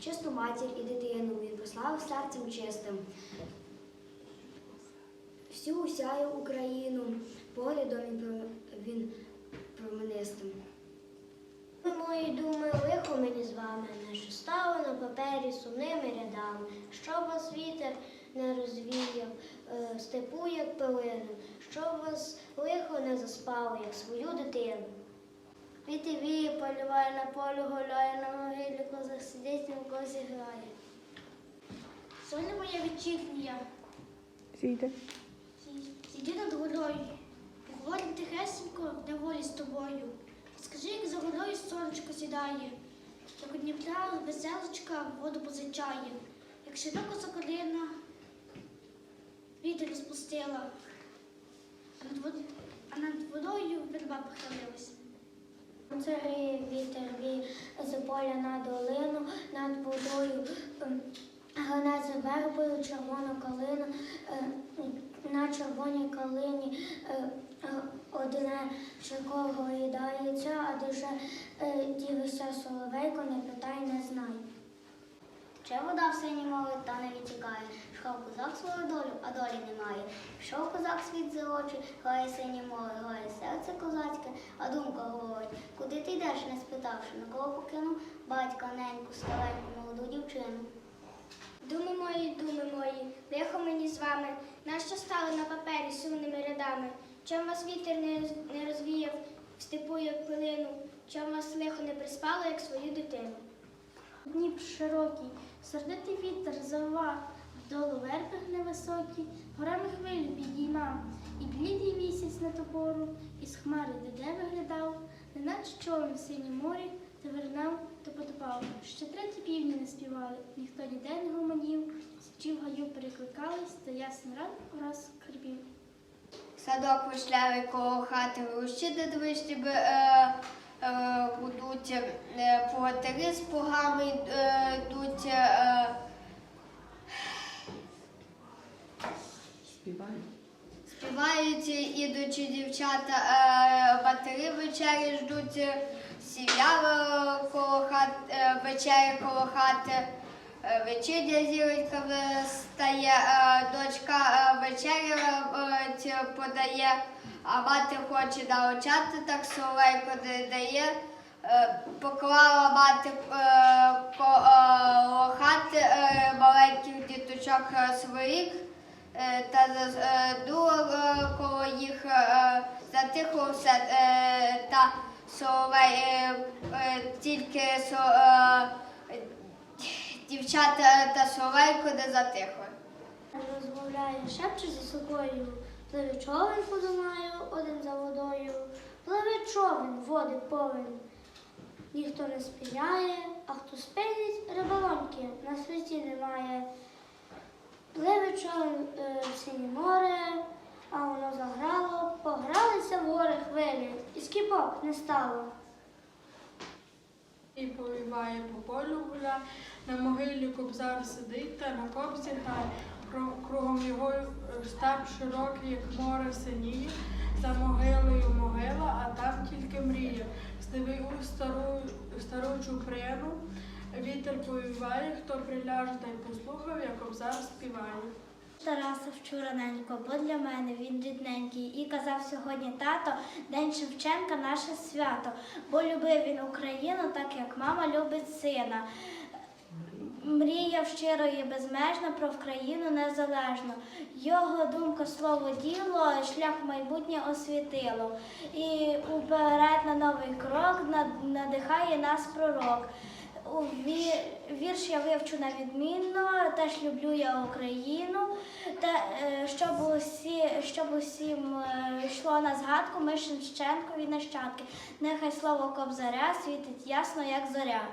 чисту матір і дитину він прославив серцем чистим. Всю сяю Україну поглядом він променистим. Мої думи, лихо мені з вами, не що стало на папері сумними рядами, щоб вас вітер не розвіяв, е, степу, як пилину, щоб вас лихо не заспало, як свою дитину. Віти віє, полюває на полю, гуляє на могилі, козак сидить, на козі грає. Соня моя вечірня, Зійде. сиди над горою, поговорим тихесенько, де волі з тобою. Скажи, як за горою сонечко сідає, як у Дніпра веселочка воду позичає, як широко соколина вітер розпустила, а над, водою верба похилилася. Це гріє вітер вій з поля на долину, над водою ем, гане за вербою червону калину, е, на червоній калині е, е, одне чого їдається, а дуже е, дивися соловейко, не питай, не знай. Че вода в синій мови та не відтікає, Шхав козак свою долю, а долі немає. Пішов козак світ за очі, гає сині мови, гає серце козацьке, а думка говорить, куди ти йдеш, не спитавши, на кого покинув батька неньку, стареньку, молоду дівчину. Думи мої, думи мої, лихо мені з вами, нащо стали на папері сумними рядами? Чом вас вітер не, не розвіяв в степу, як пилину, чом вас лихо не приспало, як свою дитину? Дніп широкий, сердитий вітер зава, вдолу вербих невисокі, горами хвилі підійма, і блідий місяць на тобору, із хмари де виглядав, неначе човен в синім морі, то вернав, то потопав. Ще треті півні не співали, ніхто ніде не гомонів, січі в гаю перекликались, та ясний ранок враз хрипів. Садок вишневий коло хати, рущі де двищі б е, е, гудуть, е, з погами е, йдуть. Співають. Співають ідучі дівчата, батари вечері ждуть, сім'я коло хат, вечері коло хати, е, вечірня зіронька встає, е, дочка е, вечерю е, подає, а мати хоче научати, так соловейко не дає. Поклала мати коло хати е, маленьких діточок своїх. Та дула коло їх затихло все та соловей, тільки дівчата та соловейко не затихли. Розмовляє, шепче за собою, пливе човен по Дунаю, один за водою, пливе човен, води повен. Ніхто не спиняє, а хто спинить, риболоньки на світі немає. Пливе човен е, в синє море, а воно заграло, погралися в гори хвилі, і скіпок не стало. І повіває по полю гуля, на могилі кобзар сидить та на кобзі грає. Кругом його е, степ широкий, як море синіє, за могилою могила, а там тільки мріє. Здивий у стару, стару чуприну, вітер повіває, хто приляже та й послухав, як кобзар співає. Тараса вчораненько, бо для мене він рідненький. І казав сьогодні тато, День Шевченка наше свято. Бо любив він Україну, так як мама любить сина. Мріяв щиро і безмежно про Україну незалежну. Його думка, слово діло, шлях майбутнє освітило. І уперед на новий крок надихає нас пророк. Вірш я вивчу на відмінно, теж люблю я Україну. Та е, щоб усі, щоб усім е, йшло на згадку, ми Шевченкові нащадки. Нехай слово кобзаря світить ясно, як зоря.